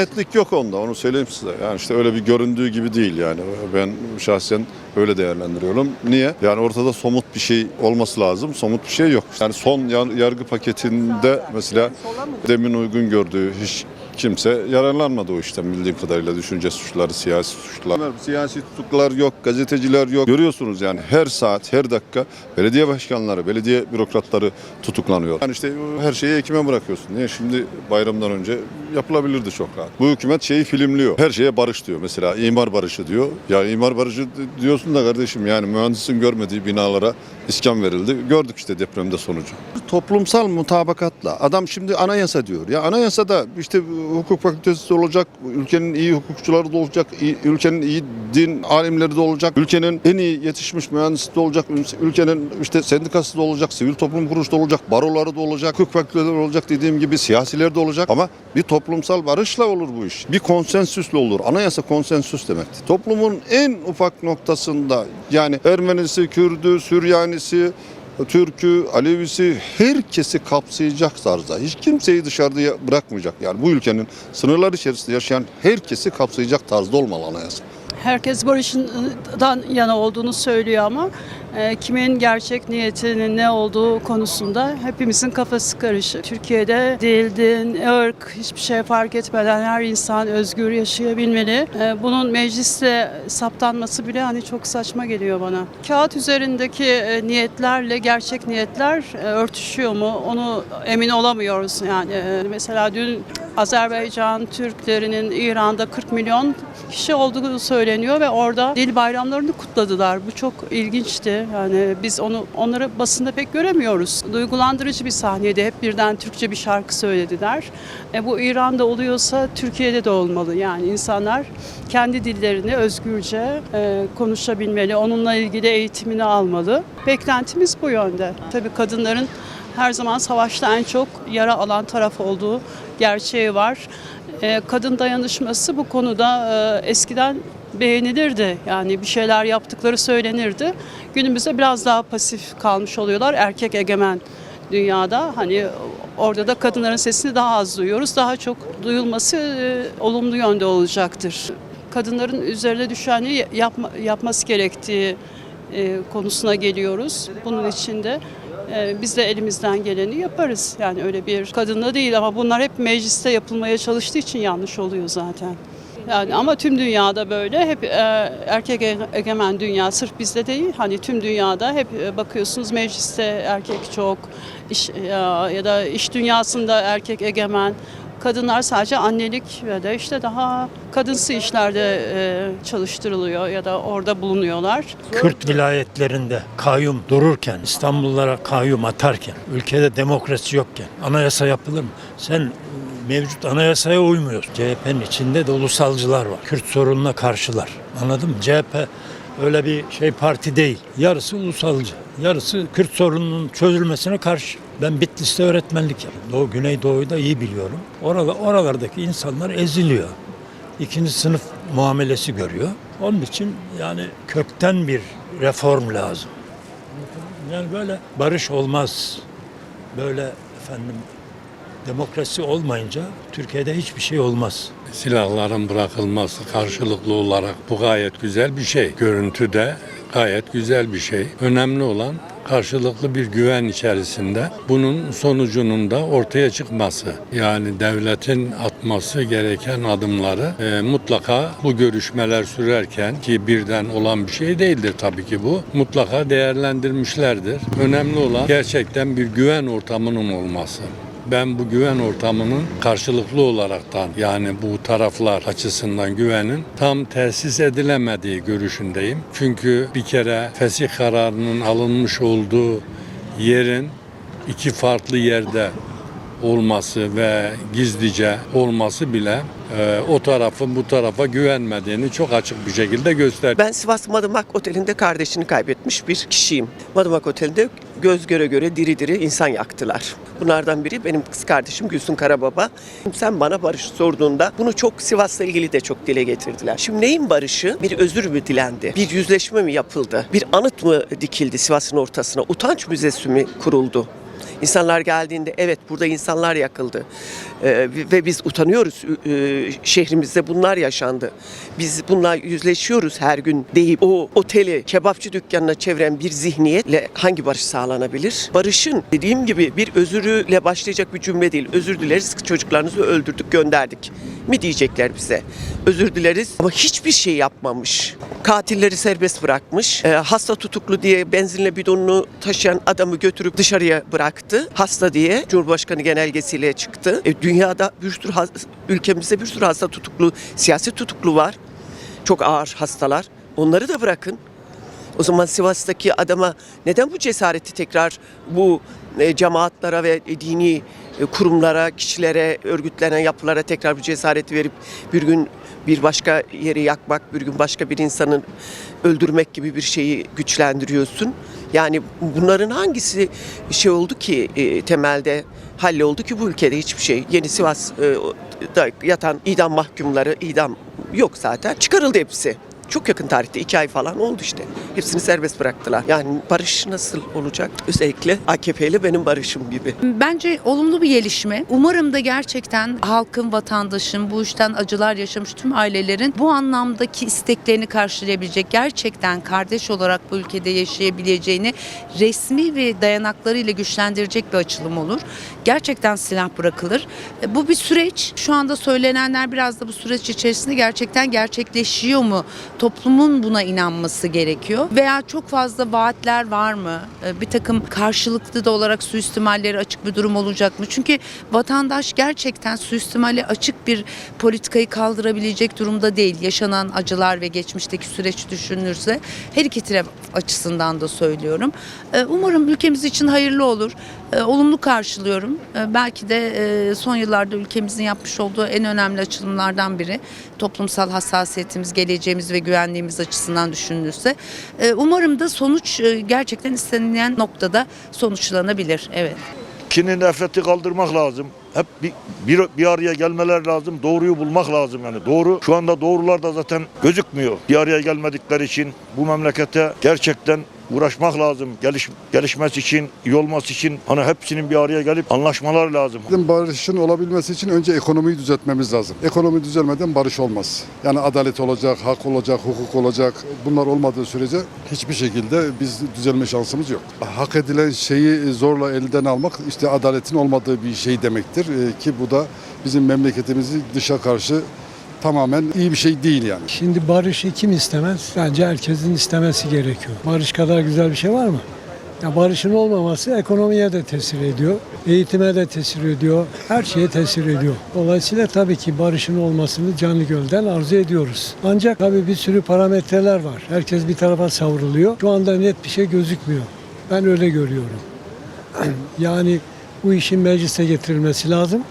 Netlik yok onda onu söyleyeyim size. Yani işte öyle bir göründüğü gibi değil yani. Ben şahsen öyle değerlendiriyorum. Niye? Yani ortada somut bir şey olması lazım. Somut bir şey yok. Yani son yar- yargı paketinde mesela demin uygun gördüğü hiç kimse yararlanmadı o işten bildiğim kadarıyla düşünce suçları, siyasi suçlar. Siyasi tutuklar yok, gazeteciler yok. Görüyorsunuz yani her saat, her dakika belediye başkanları, belediye bürokratları tutuklanıyor. Yani işte her şeyi ekime bırakıyorsun. Niye? Şimdi bayramdan önce yapılabilirdi çok rahat. Bu hükümet şeyi filmliyor. Her şeye barış diyor. Mesela imar barışı diyor. Ya imar barışı diyorsun da kardeşim yani mühendisin görmediği binalara iskan verildi. Gördük işte depremde sonucu. Toplumsal mutabakatla adam şimdi anayasa diyor. Ya anayasada işte hukuk fakültesi de olacak, ülkenin iyi hukukçuları da olacak, ülkenin iyi din alimleri de olacak, ülkenin en iyi yetişmiş mühendisi de olacak, ülkenin işte sendikası da olacak, sivil toplum kuruluşu da olacak, baroları da olacak, hukuk fakülteleri olacak dediğim gibi siyasiler de olacak ama bir toplumsal barışla olur bu iş. Bir konsensüsle olur. Anayasa konsensüs demektir. Toplumun en ufak noktasında yani Ermenisi, Kürdü, Süryanisi, Türk'ü, Alevisi herkesi kapsayacak tarzda. Hiç kimseyi dışarıda ya- bırakmayacak. Yani bu ülkenin sınırlar içerisinde yaşayan herkesi kapsayacak tarzda olmalı anayasa. Herkes barışından yana olduğunu söylüyor ama kimin gerçek niyetinin ne olduğu konusunda hepimizin kafası karışık. Türkiye'de dil, din, ırk hiçbir şey fark etmeden her insan özgür yaşayabilmeli. E, bunun mecliste saptanması bile hani çok saçma geliyor bana. Kağıt üzerindeki e, niyetlerle gerçek niyetler e, örtüşüyor mu onu emin olamıyoruz. Yani e, mesela dün Azerbaycan Türklerinin İran'da 40 milyon kişi olduğu söyleniyor ve orada dil bayramlarını kutladılar. Bu çok ilginçti. Yani biz onu onları basında pek göremiyoruz. Duygulandırıcı bir sahneydi. Hep birden Türkçe bir şarkı söylediler. E, bu İran'da oluyorsa Türkiye'de de olmalı. Yani insanlar kendi dillerini özgürce e, konuşabilmeli. Onunla ilgili eğitimini almalı. Beklentimiz bu yönde. Tabii kadınların her zaman savaşta en çok yara alan taraf olduğu gerçeği var. Ee, Kadın dayanışması bu konuda e, eskiden beğenilirdi. Yani bir şeyler yaptıkları söylenirdi. Günümüzde biraz daha pasif kalmış oluyorlar. Erkek egemen dünyada hani orada da kadınların sesini daha az duyuyoruz. Daha çok duyulması e, olumlu yönde olacaktır. Kadınların üzerine düşeni yapma, yapması gerektiği e, konusuna geliyoruz. Bunun için de e, biz de elimizden geleni yaparız. Yani öyle bir kadınla değil ama bunlar hep mecliste yapılmaya çalıştığı için yanlış oluyor zaten. Yani ama tüm dünyada böyle hep e, erkek ege- egemen dünya sırf bizde değil hani tüm dünyada hep e, bakıyorsunuz mecliste erkek çok iş, e, ya da iş dünyasında erkek egemen kadınlar sadece annelik ve de işte daha kadınsı işlerde e, çalıştırılıyor ya da orada bulunuyorlar. Kürt vilayetlerinde kayyum dururken, İstanbullulara kayyum atarken, ülkede demokrasi yokken anayasa yapılır mı? Sen e, mevcut anayasaya uymuyorsun. CHP'nin içinde de ulusalcılar var. Kürt sorununa karşılar. Anladın mı? CHP öyle bir şey parti değil. Yarısı ulusalcı. Yarısı Kürt sorununun çözülmesine karşı. Ben Bitlis'te öğretmenlik yaptım. Doğu, Güneydoğu'yu da iyi biliyorum. Orada, oralardaki insanlar eziliyor. İkinci sınıf muamelesi görüyor. Onun için yani kökten bir reform lazım. Yani böyle barış olmaz. Böyle efendim demokrasi olmayınca Türkiye'de hiçbir şey olmaz. silahların bırakılması karşılıklı olarak bu gayet güzel bir şey. Görüntü de gayet güzel bir şey. Önemli olan karşılıklı bir güven içerisinde bunun sonucunun da ortaya çıkması. Yani devletin atması gereken adımları e, mutlaka bu görüşmeler sürerken ki birden olan bir şey değildir tabii ki bu. Mutlaka değerlendirmişlerdir. Önemli olan gerçekten bir güven ortamının olması. Ben bu güven ortamının karşılıklı olaraktan yani bu taraflar açısından güvenin tam tesis edilemediği görüşündeyim. Çünkü bir kere fesih kararının alınmış olduğu yerin iki farklı yerde olması ve gizlice olması bile e, o tarafın bu tarafa güvenmediğini çok açık bir şekilde gösteriyor. Ben Sivas Madımak Oteli'nde kardeşini kaybetmiş bir kişiyim. Madımak Oteli'nde göz göre göre diri diri insan yaktılar. Bunlardan biri benim kız kardeşim Gülsün Karababa. Sen bana barış sorduğunda bunu çok Sivas'la ilgili de çok dile getirdiler. Şimdi neyin barışı? Bir özür mü dilendi? Bir yüzleşme mi yapıldı? Bir anıt mı dikildi Sivas'ın ortasına? Utanç müzesi mi kuruldu? İnsanlar geldiğinde evet burada insanlar yakıldı. Ee, ve biz utanıyoruz. Şehrimizde bunlar yaşandı. Biz bununla yüzleşiyoruz her gün deyip o oteli kebapçı dükkanına çeviren bir zihniyetle hangi barış sağlanabilir? Barışın dediğim gibi bir özürüyle başlayacak bir cümle değil. Özür dileriz çocuklarınızı öldürdük gönderdik mi diyecekler bize. Özür dileriz ama hiçbir şey yapmamış. Katilleri serbest bırakmış. Ee, hasta tutuklu diye benzinle bidonunu taşıyan adamı götürüp dışarıya bıraktı. Hasta diye Cumhurbaşkanı genelgesiyle çıktı. E, dünyada bir sürü ülkemizde bir sürü hasta tutuklu, siyasi tutuklu var. Çok ağır hastalar. Onları da bırakın. O zaman Sivas'taki adama neden bu cesareti tekrar bu e, cemaatlara ve dini e, kurumlara, kişilere, örgütlenen yapılara tekrar bu cesareti verip bir gün bir başka yeri yakmak, bir gün başka bir insanın öldürmek gibi bir şeyi güçlendiriyorsun. Yani bunların hangisi şey oldu ki e, temelde halloldu ki bu ülkede hiçbir şey. Yeni Sivas e, da yatan idam mahkumları, idam yok zaten. Çıkarıldı hepsi. Çok yakın tarihte iki ay falan oldu işte. Hepsini serbest bıraktılar. Yani barış nasıl olacak? Özellikle AKP ile benim barışım gibi. Bence olumlu bir gelişme. Umarım da gerçekten halkın, vatandaşın, bu işten acılar yaşamış tüm ailelerin bu anlamdaki isteklerini karşılayabilecek, gerçekten kardeş olarak bu ülkede yaşayabileceğini resmi ve dayanaklarıyla güçlendirecek bir açılım olur. Gerçekten silah bırakılır. E, Bu bir süreç. Şu anda söylenenler biraz da bu süreç içerisinde gerçekten gerçekleşiyor mu? Toplumun buna inanması gerekiyor. Veya çok fazla vaatler var mı? E, Bir takım karşılıklı da olarak suistimalleri açık bir durum olacak mı? Çünkü vatandaş gerçekten suistimali açık bir politikayı kaldırabilecek durumda değil. Yaşanan acılar ve geçmişteki süreç düşünülürse her iki taraf açısından da söylüyorum. E, Umarım ülkemiz için hayırlı olur. E, Olumlu karşılıyorum. E, Belki de e, son yıllarda ülkemizin yapmış olduğu en önemli açılımlardan biri. Toplumsal hassasiyetimiz, geleceğimiz ve güvenliğimiz açısından düşünülürse. E, Umarım da sonuç e, gerçekten istenilen noktada sonuçlanabilir. Evet. Kinin nefreti kaldırmak lazım. Hep bir, bir, bir araya gelmeler lazım. Doğruyu bulmak lazım yani. Doğru şu anda doğrular da zaten gözükmüyor. Bir araya gelmedikleri için bu memlekete gerçekten uğraşmak lazım. Geliş, gelişmesi için, iyi olması için hani hepsinin bir araya gelip anlaşmalar lazım. Bizim barışın olabilmesi için önce ekonomiyi düzeltmemiz lazım. Ekonomi düzelmeden barış olmaz. Yani adalet olacak, hak olacak, hukuk olacak. Bunlar olmadığı sürece hiçbir şekilde biz düzelme şansımız yok. Hak edilen şeyi zorla elden almak işte adaletin olmadığı bir şey demektir. Ee, Ki bu da bizim memleketimizi dışa karşı tamamen iyi bir şey değil yani. Şimdi barışı kim istemez? Bence herkesin istemesi gerekiyor. Barış kadar güzel bir şey var mı? Ya barışın olmaması ekonomiye de tesir ediyor, eğitime de tesir ediyor, her şeye tesir ediyor. Dolayısıyla tabii ki barışın olmasını canı gölden arzu ediyoruz. Ancak tabii bir sürü parametreler var. Herkes bir tarafa savruluyor. Şu anda net bir şey gözükmüyor. Ben öyle görüyorum. yani bu işin meclise getirilmesi lazım.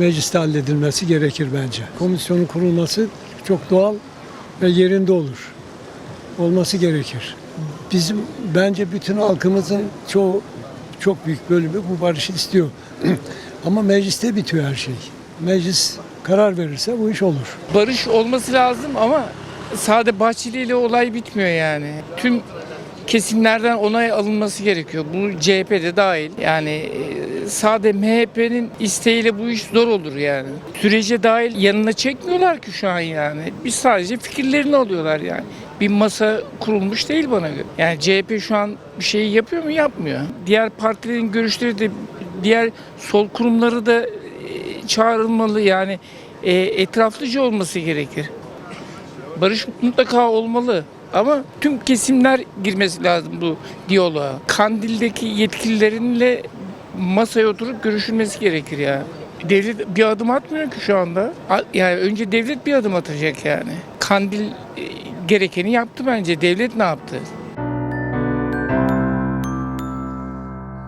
Mecliste halledilmesi gerekir bence. Komisyonun kurulması çok doğal ve yerinde olur. Olması gerekir. Bizim bence bütün halkımızın çoğu çok büyük bölümü bu barışı istiyor. Ama mecliste bitiyor her şey. Meclis karar verirse bu iş olur. barış olması lazım ama sade Bahçeli ile olay bitmiyor yani. Tüm kesimlerden onay alınması gerekiyor. Bu CHP'de dahil. Yani e, sade MHP'nin isteğiyle bu iş zor olur yani. Sürece dahil yanına çekmiyorlar ki şu an yani. Biz sadece fikirlerini alıyorlar yani. Bir masa kurulmuş değil bana göre. Yani CHP şu an bir şey yapıyor mu? Yapmıyor. Diğer partilerin görüşleri de diğer sol kurumları da e, çağrılmalı yani e, etraflıca olması gerekir. Barış mutlaka olmalı. Ama tüm kesimler girmesi lazım bu diyaloğa. Kandil'deki yetkililerinle masaya oturup görüşülmesi gerekir ya. Devlet bir adım atmıyor ki şu anda. Yani önce devlet bir adım atacak yani. Kandil e, gerekeni yaptı bence. Devlet ne yaptı?